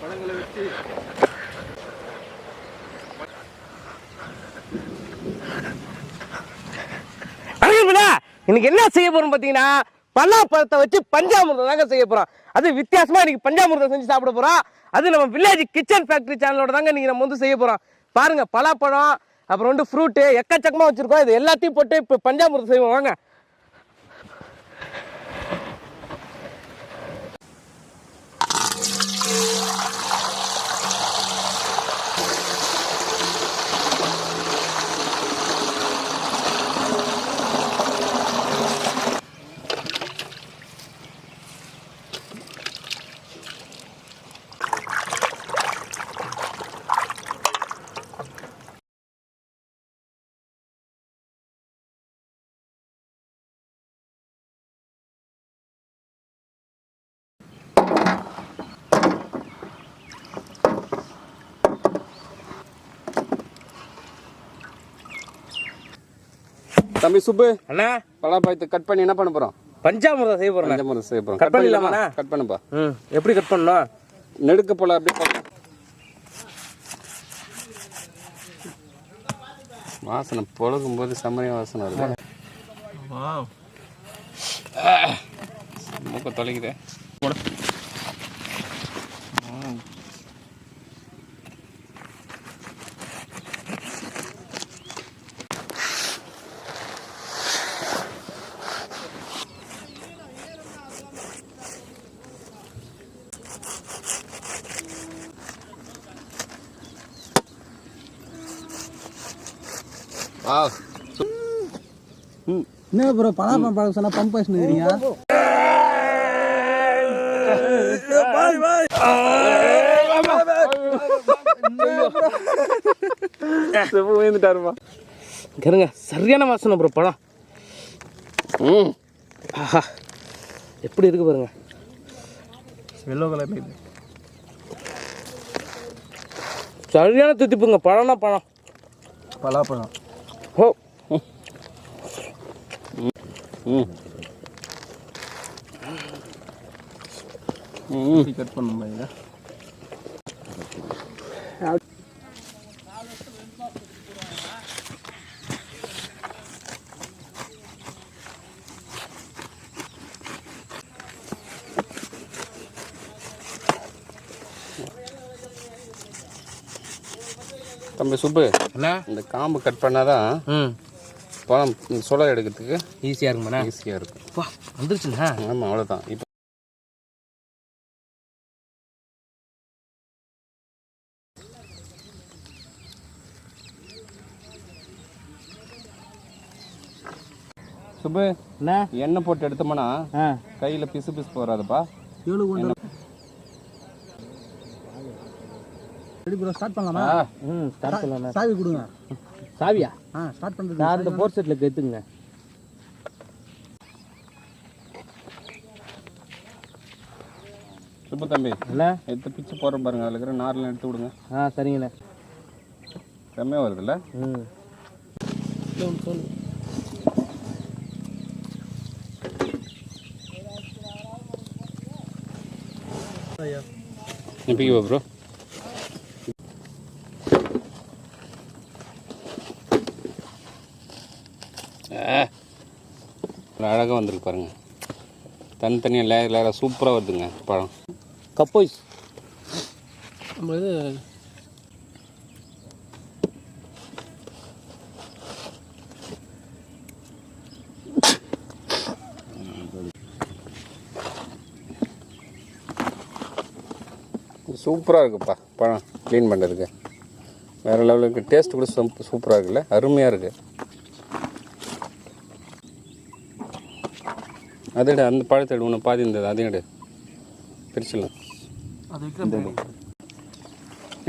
பழங்களை வச்சு இன்னைக்கு என்ன செய்ய போறோம் பார்த்தீங்கன்னா பலாப்பழத்தை வச்சு பஞ்சாமிர்தம் தாங்க செய்ய போறோம். அது வித்தியாசமா இன்னைக்கு பஞ்சாமிர்தம் செஞ்சு சாப்பிட போறோம். அது நம்ம வில்லேஜ் கிச்சன் ஃபேக்டரி சேனலோட தாங்க இன்னைக்கு நம்ம வந்து செய்ய போறோம். பாருங்க பலாப்பழம் அப்புறம் வந்து ஃப்ரூட்டு எக்கச்சக்கமா வச்சிருக்கோம். இது எல்லாத்தையும் போட்டு இப்போ பஞ்சாமிர்தம் செய்வோம். வாங்க. தம்பி சுப்பு அண்ணா. பலாப்பழத்தை கட் பண்ணி என்ன பண்ண போறோம்? பஞ்சாமிர்தம் செய்ய போறோம் பஞ்சமுறை செய்ய போறோம். கட் பண்ணிடலாமா? பண்ணிடலாமாண்ணா? கட் பண்ணுப்பா. ம். எப்படி கட் பண்ணணும்? நெடுக்க போல அப்படியே. வாசனை பொழுகும் போது செம்மையா வாசனை வருது. மூக்க தொலைக்குதே. வா என்ன ப்ரோ பலாப்பழம் பழம் சொன்னா பம்ப் செப்பு விழுந்துட்டாருப்பா இருங்க சரியான வாசனை ப்ரோ பழம். ம். ஆஹா எப்படி இருக்கு பாருங்க. எல்லோ கலர் சரியான தித்திப்புங்க பழம்னா பழம். பலாப்பழம். ஓ ம் ம் கட் பண்ணும் பாருங்க தம்பி சுப்பு என்ன இந்த காம்பு கட் பண்ணாதான் ம். பழம் சுளை எடுக்கிறதுக்கு ஈஸியாக இருக்குமாண்ணா? ஈஸியாக இருக்கும். வா வந்துருச்சுண்ணா. ஆமாம் அவ்வளோதான் இப்போ சுப்பு என்ன எண்ணெய் போட்டு எடுத்தோம்னா கையில் பிசு பிசு போகாதுப்பா எவ்வளோ கொண்டு ரெடி ப்ரோ ஸ்டார்ட் பண்ணலாமா? ம் ஸ்டார்ட் பண்ணலாம். சாவி கொடுங்க. சாவியா? ஆ ஸ்டார்ட் பண்ணுறது நான் இந்த போர் செட்டில் கற்றுங்க சுப்பு தம்பி என்ன? எடுத்து பிச்சு போடுற பாருங்க அதில் இருக்கிற நார்லாம் எடுத்து விடுங்க. ஆ சரிங்கண்ணே. செம்மையாக வருதுல்ல? ம். சொல்லு ப்ரோ அழகாக வந்திருக்கு பாருங்க. தனித்தனியாக லேயர் லேயராக சூப்பராக வருதுங்க பழம் கப்போய்ஸ் நம்ம இது சூப்பராக இருக்குப்பா பழம் க்ளீன் பண்ணுறதுக்கு வேறு லெவலுக்கு டேஸ்ட் கூட சூப் சூப்பராக இருக்குல்ல அருமையாக இருக்குது அதோட அந்த பழத்தை எடு ஒன்று பாதி இருந்தது அதையும் எடு பிரிச்சிடலாம். அது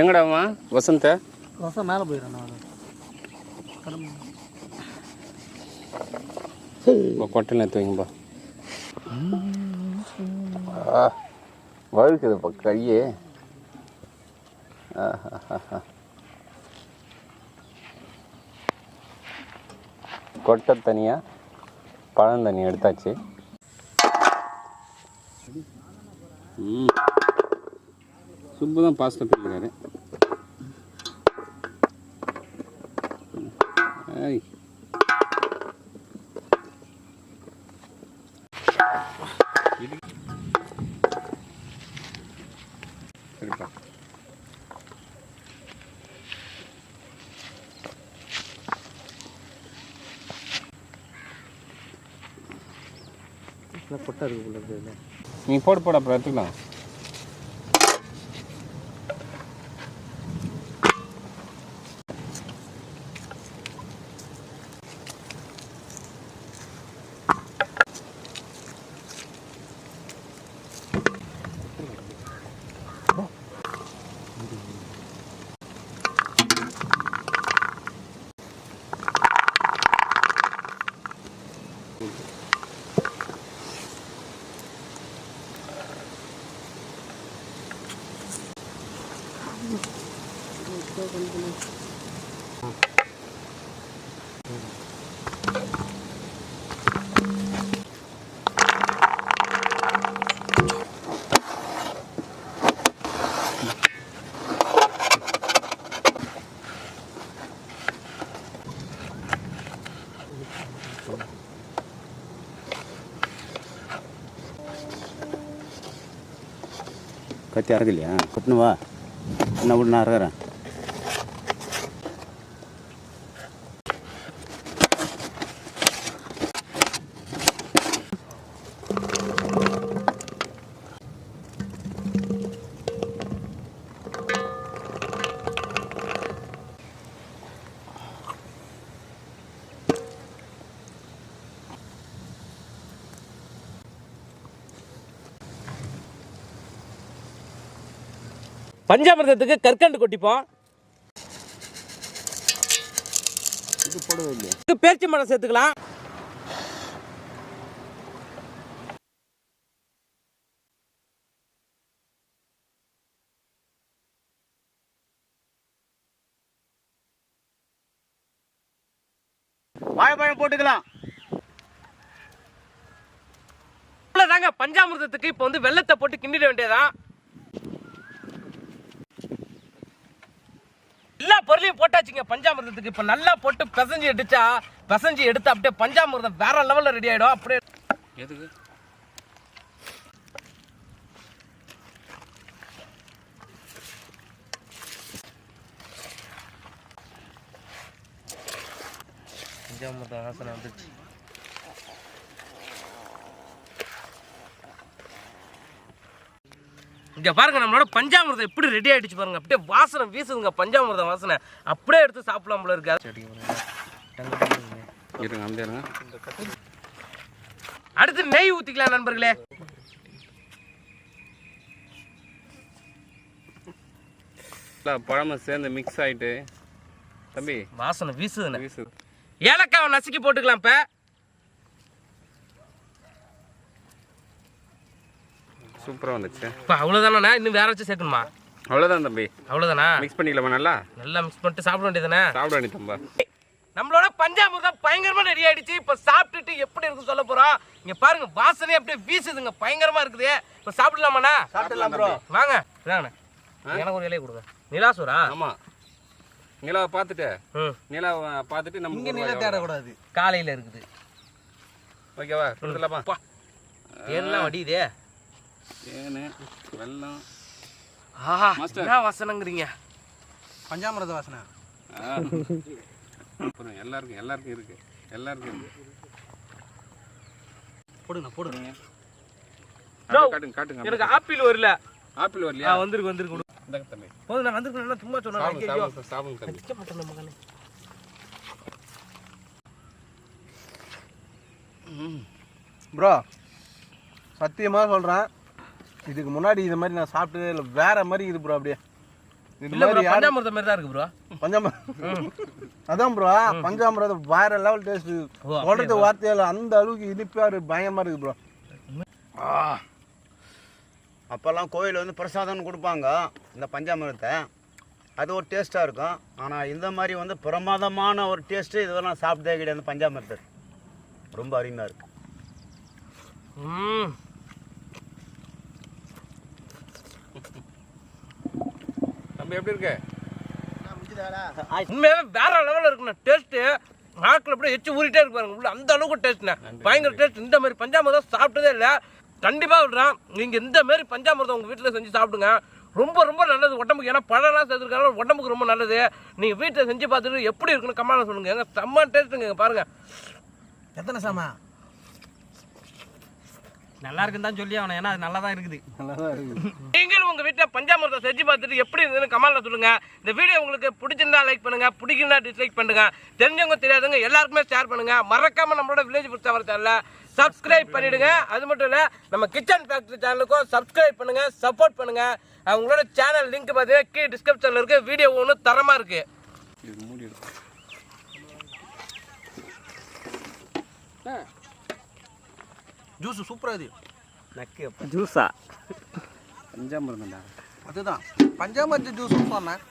எங்கடாமா வசந்த? ரசம் மேலே போயிடுறேன் நான் கொட்டையில் எடுத்து வைங்கப்பா. வழுக்குதுப்பா கையே. கொட்டை தனியாக பழம் தனியாக எடுத்தாச்சு. சும்மா தான் பாஸ்டா பிடிக்கிறாரு. ஐய் பொட்டை இருக்குது போல இருக்கு நீ போட்டு போட அப்புறம் எடுத்துக்கலாம். கத்தி கூப்பிட்டு வா என்ன விட்டு நான் இருக்கிறேன் பஞ்சாமிர்தத்துக்கு கற்கண்டு கொட்டிப்போம். இது பேர்ச்சி மரம் சேர்த்துக்கலாம். வாழைப்பழம் போட்டுக்கலாம். தாங்க பஞ்சாமிர்தத்துக்கு இப்போ வந்து வெள்ளத்தை போட்டு கிண்டிட வேண்டியதான் எல்லா பொருளையும் போட்டாச்சுங்க. பஞ்சாமிர்தத்துக்கு. இப்போ நல்லா போட்டு பிசைஞ்சு எடுத்தா பிசைஞ்சு எடுத்து அப்படியே பஞ்சாமிர்தம் வேற லெவலில் ரெடி ஆயிடும். அப்படியே எதுக்கு? பஞ்சாமிர்தம் வாசனை வந்துச்சு இங்க பாருங்க நம்மளோட பஞ்சாமிர்தம் எப்படி ரெடி ஆயிடுச்சு பாருங்க. அப்படியே வாசனை வீசுதுங்க பஞ்சாமிர்தம் வாசனை. அப்படியே எடுத்து சாப்பிடலாம் போல இருக்கு. இருங்க அந்த இருங்க. அடுத்து நெய் ஊத்திக்கலாம் நண்பர்களே. பழமும் சேர்ந்து மிக்ஸ் ஆயிட்டு. தம்பி வாசனை வீசுதுண்ணே வீசு ஏலக்காவை நசுக்கி போட்டுக்கலாம் இப்ப. சூப்பராக வந்துச்சு. இப்ப அவ்வளவுதானே இன்னும் வேற வச்சு சேர்க்கணுமா? அவ்வளோதான் தம்பி. அவ்வளவுதானா? மிக்ஸ் பண்ணிக்கலாமா நல்லா? நல்லா மிக்ஸ் பண்ணிட்டு சாப்பிட வேண்டியதுதானே? சாப்பிட வேண்டிய தம்பா. நம்மளோட பஞ்சாமிர்தம் பயங்கரமா ரெடி ஆயிடுச்சு. இப்ப சாப்பிட்டுட்டு எப்படி இருக்கு சொல்ல போறோம் இங்க பாருங்க வாசனை அப்படியே வீசுதுங்க. பயங்கரமா இருக்குது. இப்ப சாப்பிடலாமாண்ணா? சாப்பிடலாம் ப்ரோ வாங்க இதாங்கண்ணே எனக்கு ஒரு இலையை கொடுங்க. நிலாசூரா? ஆமாம் நிலாவை பார்த்துட்டு ம். நிலாவை பார்த்துட்டு நம்ம இங்கே நில தேடக்கூடாது காலையில இருக்குது. ஓகேவா? பா. தேன்லாம் வடியுதே. தேனு வெல்லம். ஆஹா. என்ன வாசனைங்கிறீங்க? பஞ்சாமிரத வாசனை. அப்புறம் எல்லாருக்கும் எல்லாருக்கும் இருக்கு. எல்லாருக்கும் இருக்கு. போடுங்க போடுங்க. காட்டுங்க காட்டுங்க. எனக்கு ஆப்பிள் வரல. ஆப்பிள் வரலையா? வந்திருக்கு வந்திருக்கு போதும் நான் வந்திருக்கேன் சும்மா சொன்னேன் சாப்பிடுங்க மாட்டேன் மகனே. ப்ரோ சத்தியமாக சொல்கிறேன் இதுக்கு முன்னாடி இது மாதிரி நான் சாப்பிட்டதே இல்லை. வேற மாதிரி இது ப்ரோ அப்படியே. இல்ல யாரும் பஞ்சாமிர்தம் மாதிரி தான் இருக்கு ப்ரோ பஞ்சாமிரம் அதான் ப்ரோ பஞ்சாமிரதம் வேற லெவல் டேஸ்ட் சொல்றது வார்த்தையில அந்த அளவுக்கு இனிப்பா இருக்கு பயங்கரமா இருக்கு ப்ரோ அப்போல்லாம் கோயில் வந்து பிரசாதம்னு கொடுப்பாங்க இந்த பஞ்சாமிரத்தை அது ஒரு டேஸ்ட்டாக இருக்கும். ஆனால் இந்த மாதிரி வந்து பிரமாதமான ஒரு டேஸ்ட்டு இதெல்லாம் சாப்பிட்டதே கிடையாது பஞ்சாமிரத்தை ரொம்ப அருமையாக இருக்கு. தம்பி எப்படி இருக்கு? உண்மையாவே வேற லெவலில் இருக்குண்ணா டேஸ்ட்டு நாக்கில் அப்படியே எச்சு ஊறிட்டே இருக்கு பாருங்க உள்ள அந்த அளவுக்கு டேஸ்ட்ண்ணே பயங்கர டேஸ்ட் இந்த மாதிரி பஞ்சாமிரதம் சாப்பிட்டதே இல்லை. கண்டிப்பாக விடுறேன் நீங்கள் இந்த மாதிரி பஞ்சாமிரதம் உங்கள் வீட்டில் செஞ்சு சாப்பிடுங்க. ரொம்ப ரொம்ப நல்லது உடம்புக்கு. ஏன்னா பழம்லாம் சேர்த்துருக்காங்க உடம்புக்கு ரொம்ப நல்லது. நீங்கள் வீட்டில் செஞ்சு பார்த்துட்டு எப்படி இருக்குன்னு கமெண்ட் சொல்லுங்க. ஏங்க செம்ம டேஸ்ட்டுங்க பாருங்க. எத்தனை சாமா? நல்லா இருக்குன்னு தான் சொல்லி அவனை ஏன்னா அது நல்லா தான் இருக்குது. நல்லா தான் இருக்குது. நீங்களும் உங்க வீட்டில் பஞ்சாமிரதம் செஞ்சு பார்த்துட்டு எப்படி இருந்ததுன்னு கமெண்ட்ல சொல்லுங்க. இந்த வீடியோ உங்களுக்கு பிடிச்சிருந்தா லைக் பண்ணுங்க பிடிக்கலனா டிஸ்லைக் பண்ணுங்க. தெரிஞ்சவங்க தெரியாதவங்க எல்லாருக்குமே ஷேர் பண்ணுங்க. மறக்காம நம்மளோட வில்லேஜ் புத்தவர் சேனல சப்ஸ்கிரைப் பண்ணிடுங்க. அது மட்டும் இல்ல நம்ம கிச்சன் ஃபேக்டரி சேனலுக்கும் சப்ஸ்கிரைப் பண்ணுங்க சப்போர்ட் பண்ணுங்க. அவங்களோட சேனல் லிங்க் பார்த்தீங்கன்னா கீழே டிஸ்கிரிப்ஷன்ல இருக்கு. வீடியோ ஒன்று தரமா இருக்கு. இது மூடி இருக்கும் ஜூஸ் சூப்பராக இது. நக்கு ஜூஸா? பஞ்சாமிரதம்டா அதுதான். பஞ்சாமத்து ஜூஸ் சொன்னேன்